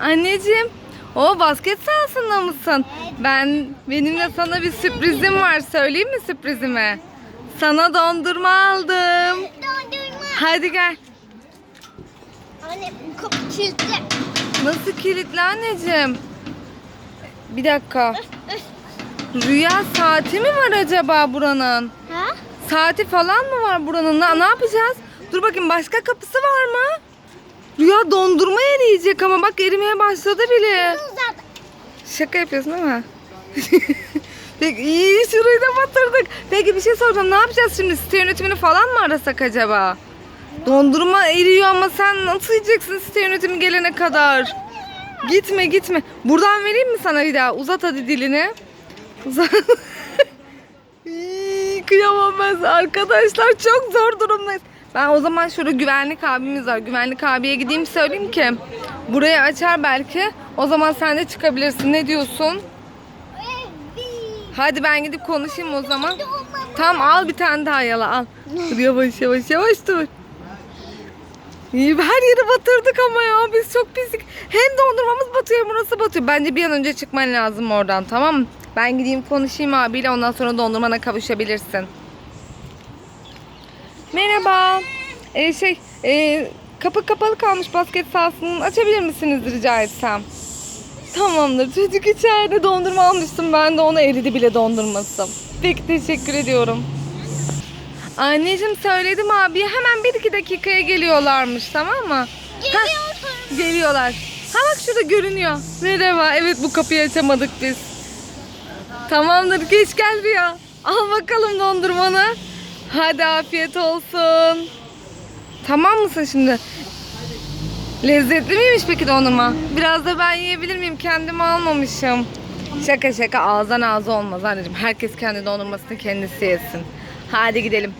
Anneciğim, o basket sahasında mısın? Ben benim de sana bir sürprizim var. Söyleyeyim mi sürprizimi? Sana dondurma aldım. Dondurma. Hadi gel. Anne kapı kilitli. Nasıl kilitli anneciğim? Bir dakika. Rüya saati mi var acaba buranın? Ha? Saati falan mı var buranın? Ne, ne yapacağız? Dur bakayım başka kapısı var mı? Rüya dondurma eriyecek ama bak erimeye başladı bile. Şaka yapıyorsun değil mi? Peki iyi şurayı da batırdık. Peki bir şey soracağım. Ne yapacağız şimdi? Site yönetimini falan mı arasak acaba? Dondurma eriyor ama sen nasıl yiyeceksin site yönetimi gelene kadar? Gitme gitme. Buradan vereyim mi sana bir daha? Uzat hadi dilini. Uzat. Kıyamam ben. Arkadaşlar çok zor durumdayız. Ben o zaman şurada güvenlik abimiz var. Güvenlik abiye gideyim söyleyeyim ki. Burayı açar belki. O zaman sen de çıkabilirsin. Ne diyorsun? Hadi ben gidip konuşayım o zaman. Tamam al bir tane daha yala al. Dur yavaş yavaş yavaş dur. İyi her yeri batırdık ama ya biz çok pislik. Hem dondurmamız batıyor burası batıyor. Bence bir an önce çıkman lazım oradan tamam mı? Ben gideyim konuşayım abiyle ondan sonra dondurmana kavuşabilirsin. Merhaba. Ee, şey ee, kapı kapalı kalmış basket sahasını açabilir misiniz rica etsem? Tamamdır. Çocuk içeride dondurma almıştım. Ben de ona eridi bile dondurması. Peki teşekkür ediyorum. Anneciğim söyledim abiye hemen bir iki dakikaya geliyorlarmış tamam mı? Heh, geliyorlar. Ha bak şurada görünüyor. Merhaba. Evet bu kapıyı açamadık biz. Tamamdır geç gel Rüya. Al bakalım dondurmanı. Hadi afiyet olsun. Tamam mısın şimdi? Lezzetli miymiş peki dondurma? Biraz da ben yiyebilir miyim? Kendime almamışım. Şaka şaka ağızdan ağza olmaz anneciğim. Herkes kendi dondurmasını kendisi yesin. Hadi gidelim.